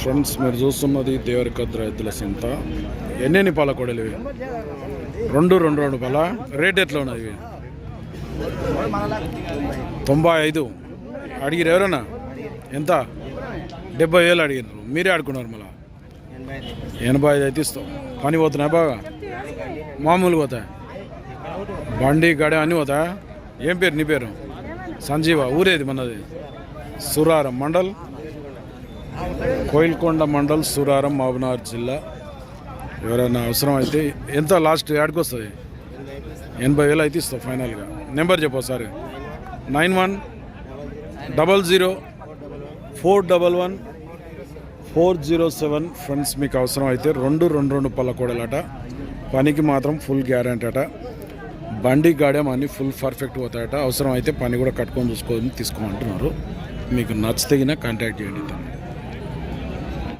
Friends మీరు చూస్తున్నది దేవరికద్ర ఎద్దుల సింత. ఎన్నెన్ని పాల కోడలు ఇవి? రెండు రెండు రెండు పాల? రేట్ ఎట్లా ఉన్నది ఇవి? తొంభై ఐదు. అడిగిరు ఎవరన్నా? ఎంత? డెబ్బై వేలు అడిగినారు మీరే ఆడుకున్నారు మళ్ళా? ఎనభై ఐదు అయితే ఇస్తాం. పని పోతున్నాయి బాగా? మామూలుగా పోతాయి బండి గడ అన్నీ పోతాయా ఏం పేరు? నీ పేరు? సంజీవ. ఊరేది మనది? సురారం మండల్? కోయిల్కొండ మండల్ సురారం మహబూబ్నగర్ జిల్లా. ఎవరైనా అవసరం అయితే ఎంత లాస్ట్ యాడ్కి వస్తుంది? ఎనభై వేలు అయితే ఇస్తావు ఫైనల్గా. నెంబర్ చెప్పు sir nine one double zero four double one four zero seven. Friends మీకు అవసరం అయితే రెండు రెండు రెండు పళ్ళ పనికి మాత్రం ఫుల్ గ్యారంటీ అట. బండి గాడెం అన్ని ఫుల్ పర్ఫెక్ట్ పోతాయట. అవసరం అయితే పని కూడా కట్టుకొని చూసుకొని తీసుకోమంటున్నారు. మీకు నచ్చితే కాంటాక్ట్ చేయండి